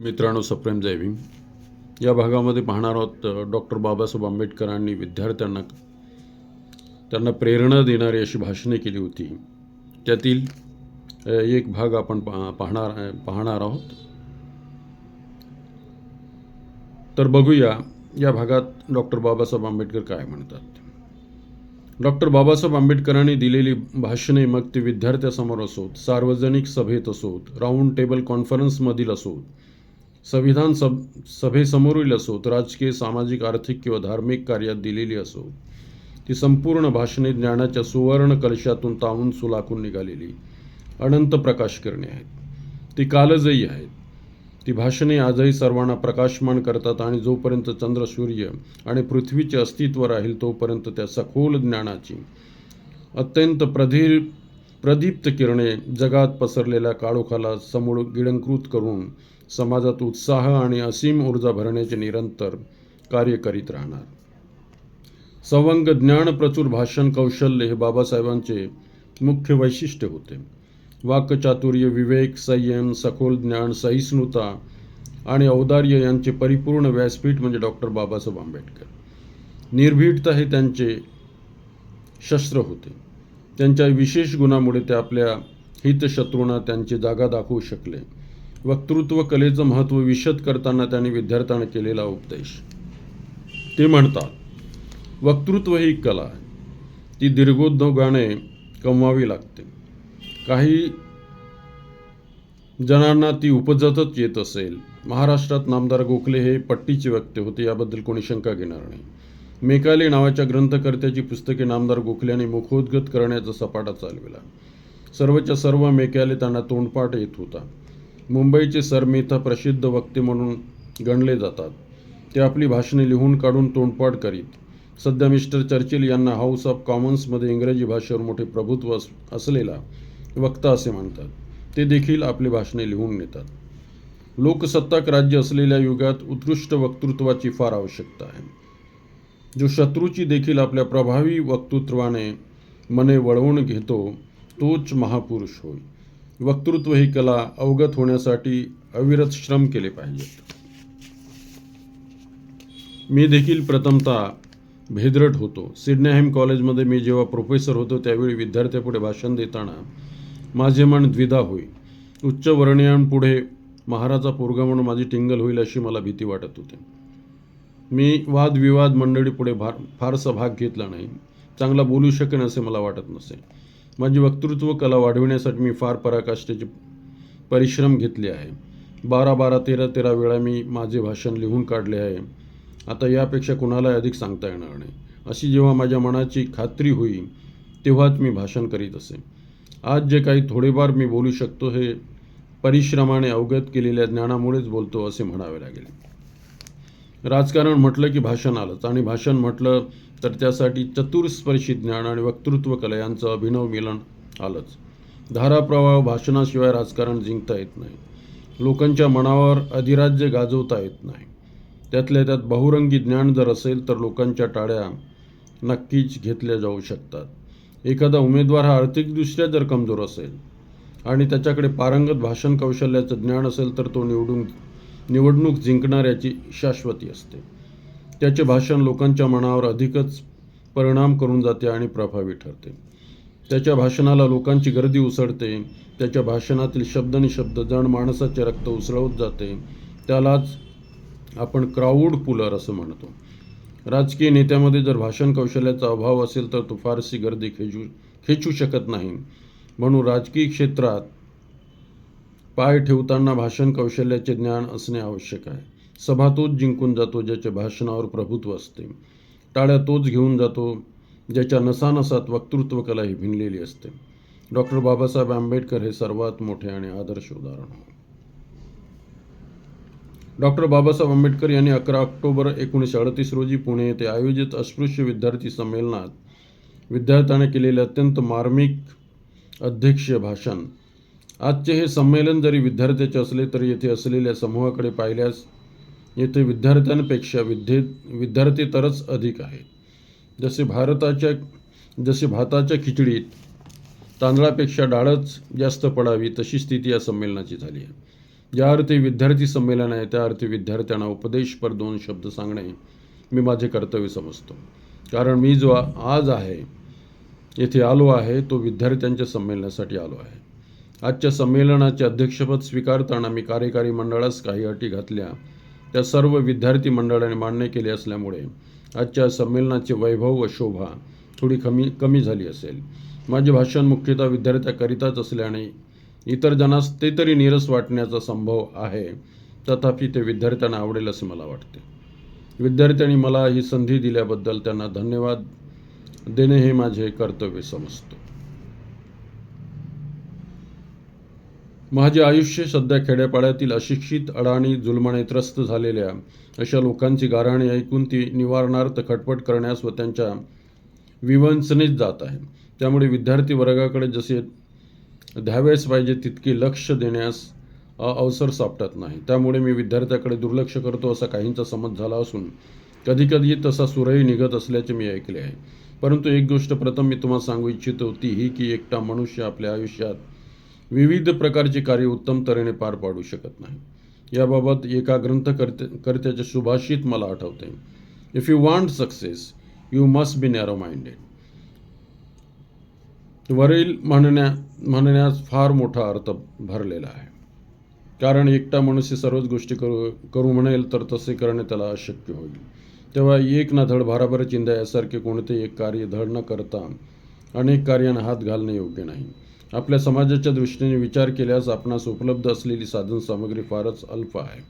मित्रांनो सप्रेम जय भीम. या भागामध्ये पाहणार आहोत डॉक्टर बाबासाहेब आंबेडकरांनी विद्यार्थ्यांना त्यांना प्रेरणा देणारी अशी भाषणे केली होती. त्यातील एक भाग आपण पा पाहणार पाहणार आहोत. तर बघूया या भागात डॉक्टर बाबासाहेब आंबेडकर काय म्हणतात. डॉक्टर बाबासाहेब आंबेडकरांनी दिलेली भाषणे मग ती विद्यार्थ्यासमोर असोत सार्वजनिक सभेत असोत राऊंड टेबल कॉन्फरन्समधील असोत संविधान सब सभेसमोरील असोत राजकीय सामाजिक आर्थिक किंवा धार्मिक कार्यात दिलेली असो. ती संपूर्ण भाषणे ज्ञानाच्या सुवर्ण कलशातून तावून सुलाखून निघालेली अनंत प्रकाश करणे आहेत. ती कालजयी आहेत. ती भाषणे आजही सर्वांना प्रकाशमान करतात आणि जोपर्यंत चंद्र सूर्य आणि पृथ्वीचे अस्तित्व राहील तोपर्यंत त्या सखोल ज्ञानाची अत्यंत प्रधीर प्रदीप्त किरणे जगात पसरलेल्या काळोखाला समूळ गिळंकृत करून समाजात उत्साह आणि असीम ऊर्जा भरण्याचे निरंतर कार्य करीत राहणार. सवंग ज्ञान प्रचूर भाषण कौशल्य हे बाबासाहेबांचे मुख्य वैशिष्ट्य होते. वाक्चातुर्य विवेक संयम सखोल ज्ञान सहिष्णुता आणि औदार्य यांचे परिपूर्ण व्यासपीठ म्हणजे डॉक्टर बाबासाहेब आंबेडकर. निर्भीडता हे त्यांचे शस्त्र होते. त्यांच्या विशेष गुणामुळे ते आपल्या हितशत्रूंना त्यांची जागा दाखवू शकले. वक्तृत्व कलेचं महत्त्व विशद करताना त्यांनी विद्यार्थ्यांना केलेला उपदेश. ते म्हणतात वक्तृत्व ही कला आहे. ती दीर्घोद्योगाने कमवावी लागते. काही जणांना ती उपजतच येत असेल. महाराष्ट्रात नामदार गोखले हे पट्टीचे व्यक्ती होते याबद्दल कोणी शंका घेणार नाही. मेकाले नावाच्या ग्रंथकर्त्याची पुस्तके नामदार गोखल्याने मुखोद्गत करण्याचा सपाटा चालविला. सर्वच्या सर्व मेकाले त्यांना तोंडपाठ येत होता. मुंबईचे सरमेथा प्रसिद्ध वक्ते म्हणून गणले जातात. ते आपली भाषणे लिहून काढून तोंडपाठ करीत. सध्या मिस्टर चर्चिल यांना हाऊस ऑफ कॉमन्समध्ये इंग्रजी भाषेवर मोठे प्रभुत्व अस असलेला वक्ता असे म्हणतात ते देखील आपली भाषणे लिहून नेतात. लोकसत्ताक राज्य असलेल्या युगात उत्कृष्ट वक्तृत्वाची फार आवश्यकता आहे. जो शत्रूची देखील आपल्या प्रभावी वक्तृत्वाने मने वळवून घेतो तोच महापुरुष होय. वक्तृत्व ही कला अवगत होण्यासाठी अविरत श्रम केले पाहिजेत. मी देखील प्रथमतः भेदरट होतो. सिडनेहॅम कॉलेजमध्ये मी जेव्हा प्रोफेसर होतो त्यावेळी विद्यार्थ्यापुढे भाषण देताना माझे मन द्विधा होई उच्चवर्णीयांपुढे महाराजा पोरगा म्हणून माझी टिंगल होईल अशी मला भीती वाटत होती. मी वादविवाद मंडळीपुढे भार फारसा भाग घेतला नाही. चांगला बोलू शकेन असे मला वाटत नसे. माझी वक्तृत्व कला वाढविण्यासाठी मी फार पराकाष्ठेचे परिश्रम घेतले आहे. बारा बारा तेरा तेरा वेळा मी माझे भाषण लिहून काढले आहे. आता यापेक्षा कुणाला अधिक सांगता येणार नाही. अशी जेव्हा माझ्या मनाची खात्री होईल तेव्हाच मी भाषण करीत असे. आज जे काही थोडेफार मी बोलू शकतो हे परिश्रमाने अवगत केलेल्या ज्ञानामुळेच बोलतो असे म्हणावे लागेल. राजकारण म्हटलं की भाषण आलंच. आणि भाषण म्हटलं तर त्यासाठी चतुर्स्पर्शी ज्ञान आणि वक्तृत्व कला यांचं अभिनव मिलन आलंच. धाराप्रवाह भाषणाशिवाय राजकारण जिंकता येत नाही. लोकांच्या मनावर अधिराज्य गाजवता येत नाही. त्यातल्या त्यात बहुरंगी ज्ञान जर असेल तर लोकांच्या टाळ्या नक्कीच घेतल्या जाऊ शकतात. एखादा उमेदवार हा आर्थिकदृष्ट्या जर कमजोर असेल आणि त्याच्याकडे पारंगत भाषण कौशल्याचं ज्ञान असेल तर तो निवडून निवडणूक जिंकणाऱ्याची शाश्वती असते. त्याचे भाषण लोकांच्या मनावर अधिकच परिणाम करून जाते आणि प्रभावी ठरते. त्याच्या भाषणाला लोकांची गर्दी उसळते त्याच्या भाषणातील शब्द आणि शब्द जण माणसाचे रक्त उसळवत जाते त्यालाच आपण क्राऊड पुलर असं म्हणतो. राजकीय नेत्यामध्ये जर भाषण कौशल्याचा अभाव असेल तर तो फारशी गर्दी खेचू खेचू शकत नाही. म्हणून राजकीय क्षेत्रात पाय ठेवताना भाषण कौशल्याचे ज्ञान असणे आवश्यक आहे. सभा तोच जिंकून जातो ज्याच्या भाषणावर प्रभुत्व असते. टाळ्या तोच घेऊन जातो ज्याच्या नसानसात वक्तृत्व कला ही भिनलेली असते. डॉक्टर बाबासाहेब आंबेडकर हे सर्वात मोठे आणि आदर्श उदाहरण डॉक्टर बाबासाहेब आंबेडकर यांनी अकरा ऑक्टोबर एकोणीसशे अडतीस रोजी पुणे येथे आयोजित अस्पृश्य विद्यार्थी संमेलनात विद्यार्थ्याने केलेले अत्यंत मार्मिक अध्यक्षीय भाषण आजचे हे संमेलन जरी विद्यार्थ्याचे असले तरी येथे असलेल्या समूहाकडे पाहिल्यास येथे विद्यार्थ्यांपेक्षा विद्ये विद्यार्थी तरच अधिक आहेत जसे भारताच्या जसे भाताच्या खिचडीत तांदळापेक्षा डाळच जास्त पडावी तशी स्थिती या संमेलनाची झाली आहे. ज्या अर्थी विद्यार्थी संमेलन आहे त्या अर्थी विद्यार्थ्यांना उपदेशपर दोन शब्द सांगणे मी माझे कर्तव्य समजतो. कारण मी जो आज आहे येथे आलो आहे तो विद्यार्थ्यांच्या संमेलनासाठी आलो आहे. आजच्या संमेलनाचे अध्यक्षपद स्वीकारताना मी कार्यकारी मंडळास काही अटी घातल्या. त्या सर्व विद्यार्थी मंडळाने मान्य केले असल्यामुळे आजच्या संमेलनाचे वैभव व शोभा थोडी कमी कमी झाली असेल. माझे भाषण मुख्यतः विद्यार्थ्याकरिताच असल्याने इतर जणांस ते तरी नीरस वाटण्याचा संभव आहे. तथापि ते विद्यार्थ्यांना आवडेल असे मला वाटते. विद्यार्थ्यांनी मला ही संधी दिल्याबद्दल त्यांना धन्यवाद देणे हे माझे कर्तव्य समजतो. माझे आयुष्य सध्या खेड्यापाड्यातील अशिक्षित अडाणी जुलमाने त्रस्त झालेल्या अशा लोकांची गाराणी ऐकून ती निवारणार्थ खटपट करण्यास व त्यांच्या विवंचनेत जात आहे. त्यामुळे विद्यार्थी वर्गाकडे जसे द्यावेच पाहिजे तितके लक्ष देण्यास अवसर सापडत नाही. त्यामुळे मी विद्यार्थ्याकडे दुर्लक्ष करतो असा काहींचा समज झाला असून कधीकधी तसा सुरही निघत असल्याचे मी ऐकले आहे. परंतु एक गोष्ट प्रथम मी तुम्हाला सांगू इच्छितो ती ही की एकटा मनुष्य आपल्या आयुष्यात विविध प्रकारचे कार्य उत्तम तऱ्हेने पार पाडू शकत नाही. याबाबत एका ग्रंथकर्ते कर्त्याचे सुभाषित मला आठवते. If you want success you must be narrow minded वरील म्हणण्या म्हणण्यास फार मोठा अर्थ भरलेला आहे. कारण एकटा मनुष्य सर्वच गोष्टी करू करू म्हणेल तर तसे करणे त्याला अशक्य होईल. तेव्हा एक ना धड भाराभर चिंध्या यासारखे कोणते एक कार्य धड न करता अनेक कार्यांना हात घालणे योग्य नाही. आपल्या समाजाच्या दृष्टीने विचार केल्यास आपणास उपलब्ध असलेली साधनसामग्री फारच अल्प आहे.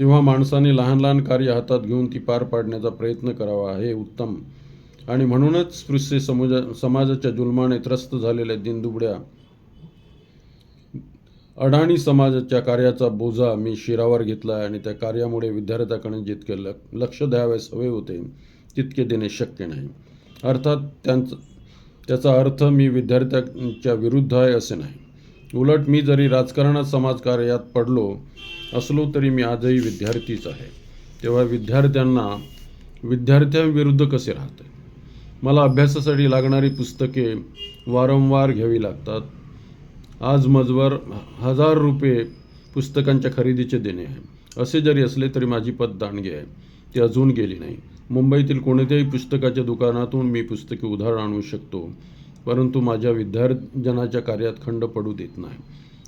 तेव्हा माणसाने लहान लहान कार्य हातात घेऊन ती पार पाडण्याचा प्रयत्न करावा हे उत्तम. आणि म्हणूनच स्पृश्य समुजा समाजाच्या जुलमाने त्रस्त झालेल्या दिनदुबड्या अडाणी समाजाच्या कार्याचा बोजा मी शिरावर घेतला आणि त्या कार्यामुळे विद्यार्थ्याकडे जितके लक्ष द्यावयास हवे होते तितके देणे शक्य नाही. अर्थात त्यांचं त्याचा अर्थ मी विद्यार्थ्यांच्या विरुद्ध आहे असे नाही. उलट मी जरी राजकारणात समाजकार्यात पडलो असलो तरी मी आजही विद्यार्थीच आहे. तेव्हा विद्यार्थ्यांना विद्यार्थ्यांविरुद्ध कसे राहते? मला अभ्यासासाठी लागणारी पुस्तके वारंवार घ्यावी लागतात. आज मजवर हजार रुपये पुस्तकांच्या खरेदीचे देणे आहे. असे जरी असले तरी माझी पत दांडगी आहे. ती अजून गेली नाही. मुंबईतील कोणत्याही पुस्तकाच्या दुकानातून मी पुस्तके उधार आणू शकतो परंतु माझ्या विद्यार्जनाच्या कार्यात खंड पडू देत नाही.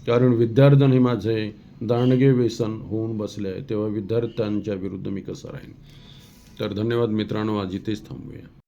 कारण विद्यार्जन हे माझे दांडगे व्यसन होऊन बसले आहे तेव्हा विद्यार्थ्यांच्या विरुद्ध मी कसं राहीन? तर धन्यवाद मित्रांनो आज इथेच थांबूया.